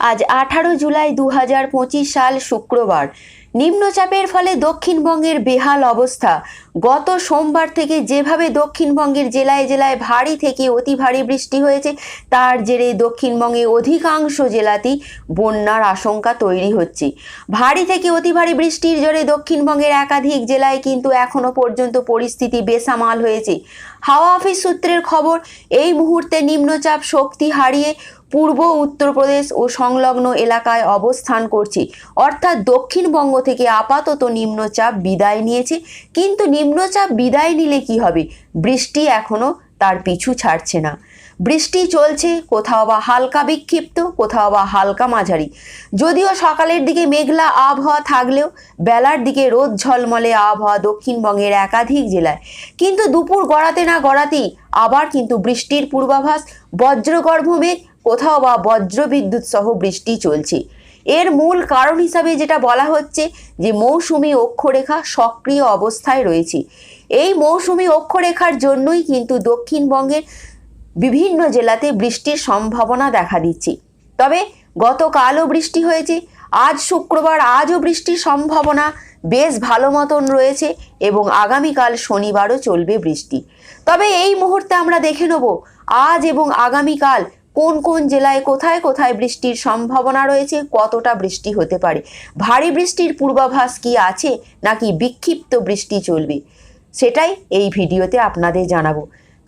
আজ আঠারো জুলাই দু হাজার পঁচিশ সাল শুক্রবার। নিম্নচাপের ফলে দক্ষিণবঙ্গের বেহাল অবস্থা। গত সোমবার থেকে যেভাবে দক্ষিণবঙ্গের জেলায় জেলায় ভারী থেকে অতি ভারী বৃষ্টি হয়েছে, তার জেরে দক্ষিণবঙ্গে অধিকাংশ জেলাতেই বন্যার আশঙ্কা তৈরি হচ্ছে। ভারী থেকে অতি ভারী বৃষ্টির জোরে দক্ষিণবঙ্গের একাধিক জেলায় কিন্তু এখনও পর্যন্ত পরিস্থিতি বেসামাল হয়েছে। হাওয়া অফিস সূত্রের খবর, এই মুহূর্তে নিম্নচাপ শক্তি হারিয়ে পূর্ব উত্তরপ্রদেশ ও সংলগ্ন এলাকায় অবস্থান করছে। অর্থাৎ দক্ষিণবঙ্গ থেকে আপাতত নিম্নচাপ বিদায় নিয়েছে। কিন্তু নিম্নচাপ বিদায় নিলে কি হবে? বৃষ্টি এখনও তার পিছু ছাড়ছে না। বৃষ্টি চলছে, কোথাও বা হালকা বিক্ষিপ্ত, কোথাও বা হালকা মাঝারি। যদিও সকালের দিকে মেঘলা আবহাওয়া থাকলেও বেলার দিকে রোদ ঝলমলে আবহাওয়া দক্ষিণবঙ্গের একাধিক জেলায়। কিন্তু দুপুর গড়াতে না গড়াতেই আবার কিন্তু বৃষ্টির পূর্বাভাস, বজ্রগর্ভ মেঘ, কোথাও বা বজ্রবিদ্যুৎ সহ বৃষ্টি চলছে। এর মূল কারণ হিসাবে যেটা বলা হচ্ছে যে মৌসুমি অক্ষরেখা সক্রিয় অবস্থায় রয়েছে। এই মৌসুমি অক্ষরেখার জন্যই কিন্তু দক্ষিণবঙ্গের বিভিন্ন জেলাতে বৃষ্টির সম্ভাবনা দেখা দিচ্ছে। তবে গতকালও বৃষ্টি হয়েছে, আজ শুক্রবার আজও বৃষ্টির সম্ভাবনা বেশ ভালো মতন রয়েছে এবং আগামীকাল শনিবারও চলবে বৃষ্টি। তবে এই মুহূর্তে আমরা দেখে নেব, আজ এবং আগামীকাল কোন কোন জেলায় কোথায় কোথায় বৃষ্টির সম্ভাবনা রয়েছে, কতটা বৃষ্টি হতে পারে, ভারী বৃষ্টির পূর্বাভাস কি আছে, নাকি বিক্ষিপ্ত বৃষ্টি চলবে? সেটাই এই ভিডিওতে আপনাদের জানাব।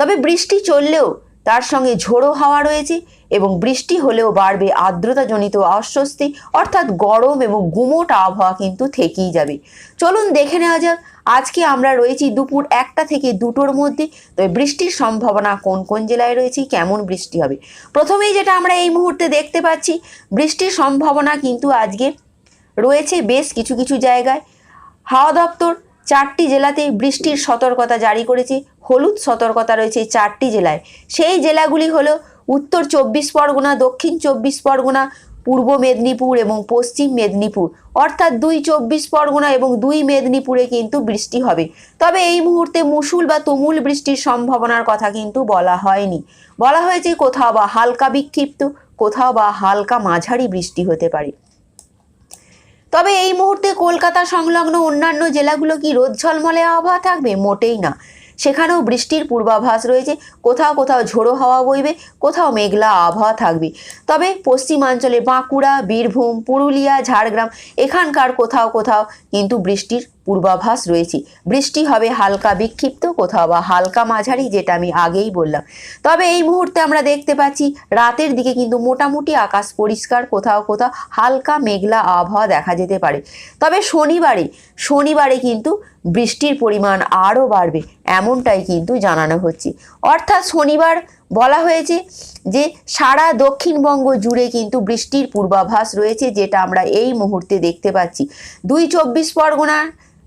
তবে বৃষ্টি চললেও তার সঙ্গে ঝোড়ো হাওয়া রয়েছে এবং বৃষ্টি হলেও বাড়বে আর্দ্রতাজনিত অস্বস্তি অর্থাৎ গরম এবং গুমোট আবহাওয়া কিন্তু থেকেই যাবে। চলুন দেখে নেওয়া যাক, আজকে আমরা রয়েছি দুপুর একটা থেকে দুটোর মধ্যে। তবে বৃষ্টির সম্ভাবনা কোন কোন জেলায় রয়েছে, কেমন বৃষ্টি হবে? প্রথমেই যেটা আমরা এই মুহূর্তে দেখতে পাচ্ছি, বৃষ্টির সম্ভাবনা কিন্তু আজকে রয়েছে বেশ কিছু কিছু জায়গায়। হাওয়া দপ্তর চারটি জেলাতে বৃষ্টির সতর্কতা জারি করেছে, হলুদ সতর্কতা রয়েছে চারটি জেলায়। সেই জেলাগুলি হলো উত্তর চব্বিশ পরগনা, দক্ষিণ চব্বিশ পরগনা, পূর্ব মেদিনীপুর এবং পশ্চিম মেদিনীপুর। অর্থাৎ দুই চব্বিশ পরগনা এবং দুই মেদিনীপুরে কিন্তু বৃষ্টি হবে। তবে এই মুহূর্তে মুসুল বা তুমুল বৃষ্টির সম্ভাবনার কথা কিন্তু বলা হয়নি। বলা হয়েছে কোথাও বা হালকা বিক্ষিপ্ত, কোথাও বা হালকা মাঝারি বৃষ্টি হতে পারে। তবে এই মুহূর্তে কলকাতা সংলগ্ন অন্যান্য জেলাগুলো কি রোদ ঝলমলে আবহাওয়া থাকবে? মোটেই না। সেখানেও বৃষ্টির পূর্বাভাস রয়েছে। কোথাও কোথাও ঝোড়ো হাওয়া বইবে, কোথাও মেঘলা আবহাওয়া থাকবে। তবে পশ্চিমাঞ্চলে বাঁকুড়া, বীরভূম, পুরুলিয়া, ঝাড়গ্রাম, এখানকার কোথাও কোথাও কিন্তু বৃষ্টির পূর্বাভাস রয়েছে। বৃষ্টি হবে হালকা বিক্ষিপ্ত কোথাও বা হালকা মাঝারি যেটা আমি আগেই বললাম। তবে এই মুহূর্তে আমরা দেখতে পাচ্ছি রাতের দিকে কিন্তু মোটামুটি আকাশ পরিষ্কার, কোথাও কোথাও হালকা মেঘলা আবহাওয়া দেখা যেতে পারে। তবে শনিবারে শনিবারে কিন্তু বৃষ্টির পরিমাণ আরও বাড়বে, এমনটাই কিন্তু জানানো হচ্ছে। অর্থাৎ শনিবার বলা হয়েছে যে সারা দক্ষিণবঙ্গ জুড়ে কিন্তু বৃষ্টির পূর্বাভাস রয়েছে, যেটা আমরা এই মুহূর্তে দেখতে পাচ্ছি। দুই চব্বিশ পরগনা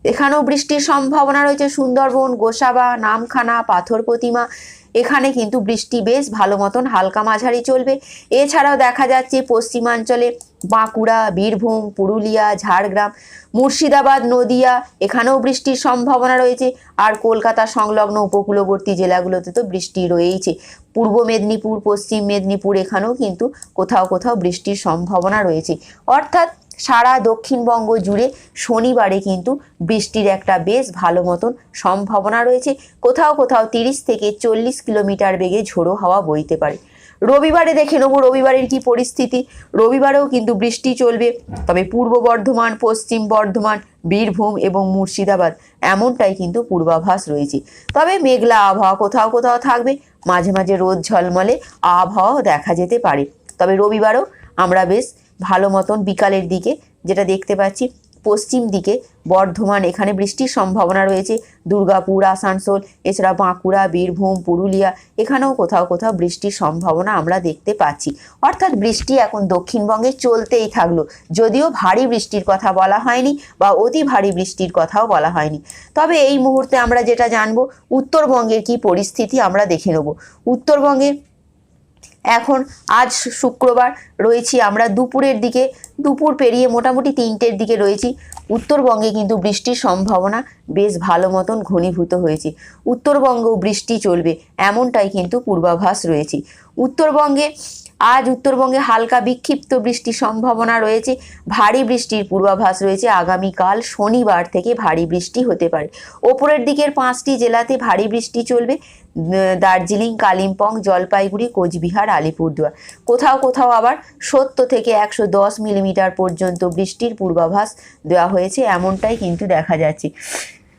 এখানেও বৃষ্টির সম্ভাবনা রয়েছে। সুন্দরবন, গোসাবা, নামখানা, পাথর প্রতিমা, এখানে কিন্তু বৃষ্টি বেশ ভালো মতন হালকা মাঝারি চলবে। এছাড়াও দেখা যাচ্ছে পশ্চিমাঞ্চলে বাঁকুড়া, বীরভূম, পুরুলিয়া, ঝাড়গ্রাম, মুর্শিদাবাদ, নদিয়া, এখানেও বৃষ্টির সম্ভাবনা রয়েছে। আর কলকাতা সংলগ্ন উপকূলবর্তী জেলাগুলোতে তো বৃষ্টি রয়েইছে। পূর্ব মেদিনীপুর, পশ্চিম মেদিনীপুর, এখানেও কিন্তু কোথাও কোথাও বৃষ্টির সম্ভাবনা রয়েছে। অর্থাৎ সারা দক্ষিণবঙ্গ জুড়ে শনিবারে কিন্তু বৃষ্টির একটা বেশ ভালো মতন সম্ভাবনা রয়েছে। কোথাও কোথাও তিরিশ থেকে চল্লিশ কিলোমিটার বেগে ঝোড়ো হাওয়া বইতে পারে। রবিবারে দেখে নেব রবিবারের কি পরিস্থিতি। রবিবারেও কিন্তু বৃষ্টি চলবে। তবে পূর্ব বর্ধমান, পশ্চিম বর্ধমান, বীরভূম এবং মুর্শিদাবাদ এমনটাই কিন্তু পূর্বাভাস রয়েছে। তবে মেঘলা আবহাওয়া কোথাও কোথাও থাকবে। মাঝে মাঝে রোদ ঝলমলে আবহাওয়াও দেখা যেতে পারে। তবে রবিবারও আমরা বেশ ভালো মতন বিকালের দিকে, যেটা দেখতে পাচ্ছি পশ্চিম দিকে বর্ধমান, এখানে বৃষ্টির সম্ভাবনা রয়েছে। দুর্গাপুর, আসানসোল, এছাড়া বাঁকুড়া, বীরভূম, পুরুলিয়া, এখানেও কোথাও কোথাও বৃষ্টির সম্ভাবনা আমরা দেখতে পাচ্ছি। অর্থাৎ বৃষ্টি এখন দক্ষিণবঙ্গে চলতেই থাকল, যদিও ভারী বৃষ্টির কথা বলা হয়নি বা অতি ভারী বৃষ্টির কথাও বলা হয়নি। তবে এই মুহূর্তে আমরা যেটা জানব, উত্তরবঙ্গের কি পরিস্থিতি আমরা দেখে নেব। উত্তরবঙ্গের এখন আজ শুক্রবার রয়েছি আমরা দুপুরের দিকে। দুপুর পেরিয়ে মোটামুটি তিনটের দিকে রয়েছি। উত্তরবঙ্গে কিন্তু বৃষ্টির সম্ভাবনা বেশ ভালো মতন ঘনীভূত হয়েছে। উত্তরবঙ্গেও বৃষ্টি চলবে, এমনটাই কিন্তু পূর্বাভাস রয়েছে। উত্তরবঙ্গে, আজ উত্তরবঙ্গে হালকা বিক্ষিপ্ত বৃষ্টির সম্ভাবনা রয়েছে। ভারী বৃষ্টির পূর্বাভাস রয়েছে। আগামীকাল শনিবার থেকে ভারী বৃষ্টি হতে পারে। ওপরের দিকের পাঁচটি জেলাতে ভারী বৃষ্টি চলবে। দার্জিলিং, কালিম্পং, জলপাইগুড়ি, কোচবিহার, আলিপুরদুয়ার। কোথাও কোথাও আবার সত্তর থেকে একশো দশ মিলিমিটার পর্যন্ত বৃষ্টির পূর্বাভাস দেওয়া হয়েছে। এমনটাই কিন্তু দেখা যাচ্ছে।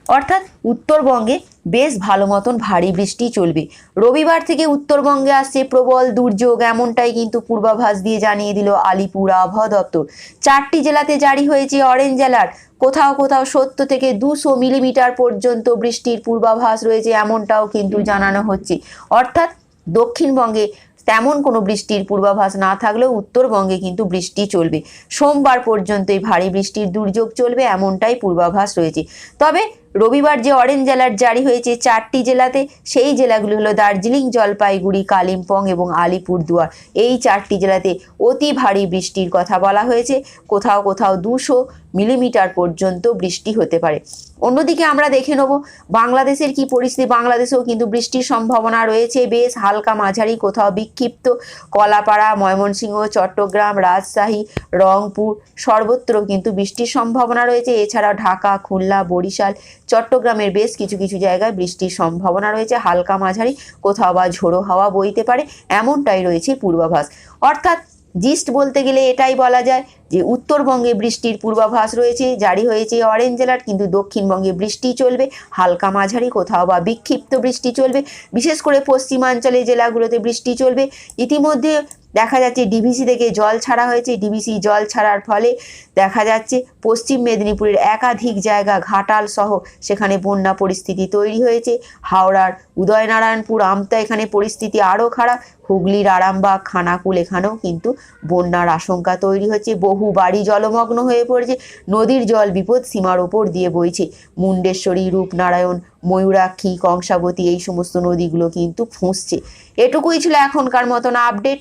অর্থাৎ উত্তরবঙ্গে বেশ ভালো মতন ভারী বৃষ্টি চলবে। রবিবার থেকে উত্তরবঙ্গে আসছে প্রবল দুর্যোগ, এমনটাই কিন্তু পূর্বাভাস দিয়ে জানিয়ে দিল আলিপুর আবহাওয়া দপ্তর। চারটি জেলাতে জারি হয়েছে অরেঞ্জ অ্যালার্ট কোথাও কোথাও সত্তর থেকে দুশো মিলিমিটার পর্যন্ত বৃষ্টির পূর্বাভাস রয়েছে, এমনটাও কিন্তু জানানো হচ্ছে। অর্থাৎ দক্ষিণবঙ্গে তেমন কোনো বৃষ্টির পূর্বাভাস না থাকলেও উত্তরবঙ্গে কিন্তু বৃষ্টি চলবে। সোমবার পর্যন্ত এই ভারী বৃষ্টির দুর্যোগ চলবে, এমনটাই পূর্বাভাস রয়েছে। তবে রবিবার যে অরেঞ্জ অ্যালার্ট জারি হয়েছে চারটি জেলাতে, সেই জেলাগুলি হলো দার্জিলিং, জলপাইগুড়ি, কালিম্পং এবং আলিপুরদুয়ার। এই চারটি জেলাতে অতি ভারী বৃষ্টির কথা বলা হয়েছে। কোথাও কোথাও দুশো মিলিমিটার পর্যন্ত বৃষ্টি হতে পারে। অন্যদিকে আমরা দেখে নেব, বাংলাদেশের কি পরিস্থিতি? বাংলাদেশেও কিন্তু বৃষ্টির সম্ভাবনা রয়েছে। বেশ হালকা মাঝারি, কোথাও বিক্ষিপ্ত কলাপাড়া, ময়মনসিংহ, চট্টগ্রাম, রাজশাহী, রংপুর সর্বত্র কিন্তু বৃষ্টির সম্ভাবনা রয়েছে। এছাড়াও ঢাকা, খুলনা, বরিশাল চট্টগ্রামের বেশ কিছু কিছু জায়গায় বৃষ্টির সম্ভাবনা রয়েছে, হালকা মাঝারি, কোথাও বা ঝোড়ো হাওয়া বইতে পারে, এমনটাই রয়েছে পূর্বাভাস। অর্থাৎ জিস্ট বলতে গেলে এটাই বলা যায় যে উত্তরবঙ্গে বৃষ্টির পূর্বাভাস রয়েছে, জারি হয়েছে অরেঞ্জ অ্যালার্ট, কিন্তু দক্ষিণবঙ্গে বৃষ্টি চলবে, হালকা মাঝারি, কোথাও বা বিক্ষিপ্ত বৃষ্টি চলবে, বিশেষ করে পশ্চিমাঞ্চলে জেলাগুলোতে বৃষ্টি চলবে। ইতিমধ্যে দেখা যাচ্ছে ডিভিসি থেকে জল ছাড়া হয়েছে ডিভিসি জল ছাড়ার ফলে দেখা যাচ্ছে পশ্চিম মেদিনীপুরের একাধিক জায়গা, ঘাটাল সহ সেখানে বন্যা পরিস্থিতি তৈরি হয়েছে। হাওড়ার উদয়নারায়ণপুর, আমতা এখানে পরিস্থিতি আরও খারাপ। হুগলির আরামবাগ, খানাকুল এখানেও কিন্তু বন্যার আশঙ্কা তৈরি হচ্ছে। বহু বাড়ি জলমগ্ন হয়ে পড়েছে। নদীর জল বিপদ সীমার ওপর দিয়ে বইছে। মুন্ডেশ্বরী, রূপনারায়ণ, ময়ূরাক্ষী, কংসাবতী এই সমস্ত নদীগুলো কিন্তু ফুঁসছে। এটুকুই ছিল এখনকার মতন আপডেট